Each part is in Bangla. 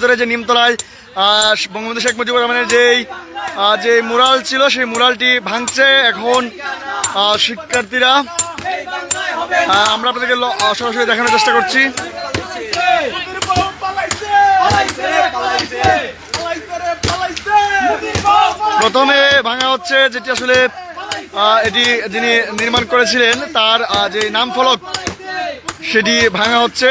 ভেতরে যে নিমতলায় বঙ্গবন্ধু শেখ মুজিবুর রহমানের যেই যে মুরাল ছিল, সেই মুরালটি ভাঙছে এখন শিক্ষার্থীরা। আমরা আপনাদেরকে সরাসরি দেখানোর চেষ্টা করছি। প্রথমে ভাঙা হচ্ছে যেটি আসলে এটি যিনি নির্মাণ করেছিলেন, তার যে নাম ফলক, সেটি ভাঙা হচ্ছে।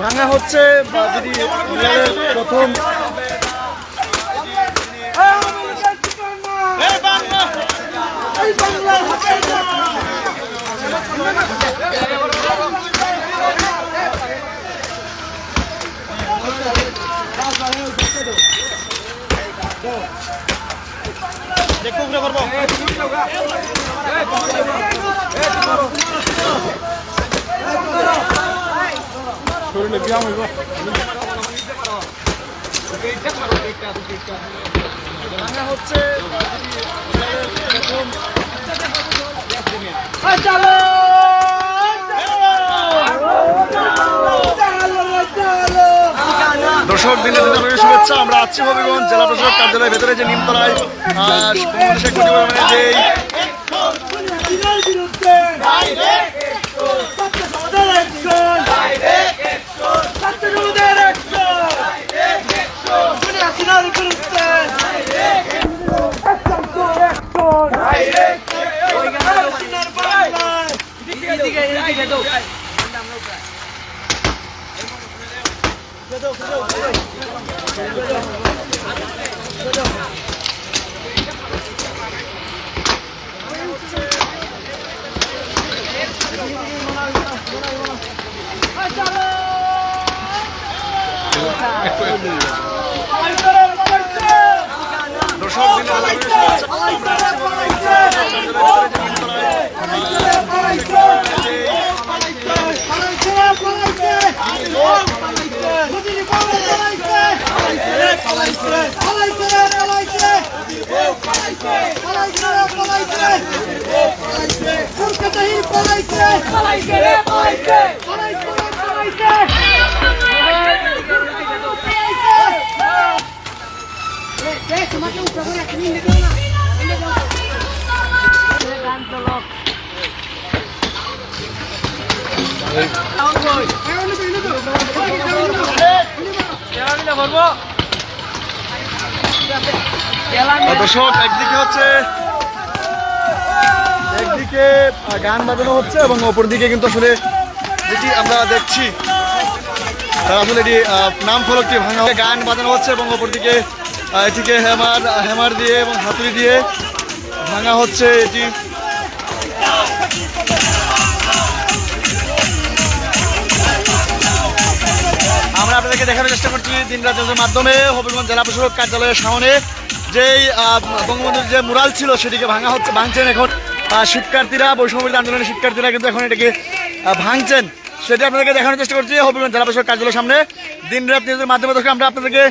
ভাঙা হচ্ছে যদি প্রথম এই অনেকের হবে না ভাঙা হচ্ছে দর্শক দিনের শুভেচ্ছা। আমরা আছি হবিগঞ্জ জেলা প্রশাসক কার্যালয়ের ভেতরে যে নিমতলায় শেখ মুজিবুর রহমানের যেই হাসিনার বিরুদ্ধে একজন তো হাসিনার বাংলায় দর্শক একদিকে হচ্ছে একদিকে গান বাজানো হচ্ছে এবং অপরদিকে কিন্তু আসলে যেটি আমরা দেখছি তার আসলে এটি নাম ফলকটি ভাঙা গান বাজানো হচ্ছে এবং অপরদিকে আহ, এটিকে হ্যামার হ্যামার দিয়ে এবং হাতুড়ি দিয়ে ভাঙা হচ্ছে এটি। আমরা আপনাদেরকে দেখানোর চেষ্টা করছি দিন রাতের মাধ্যমে হবিগঞ্জ জেলা প্রশাসক কার্যালয়ের সামনে। যেই বঙ্গবন্ধুর যে মুরাল ছিল সেটিকে ভাঙা হচ্ছে, ভাঙছেন এখন শিক্ষার্থীরা, বৈষম্যবিরোধী আন্দোলনের শিক্ষার্থীরা কিন্তু এখন এটাকে ভাঙছেন। সেটা আপনাদেরকে দেখানোর চেষ্টা করছি হবিগঞ্জ জেলা প্রশাসক কার্যালয়ের সামনে। দিন রাত নিউজের মাধ্যমে আমরা আপনাদেরকে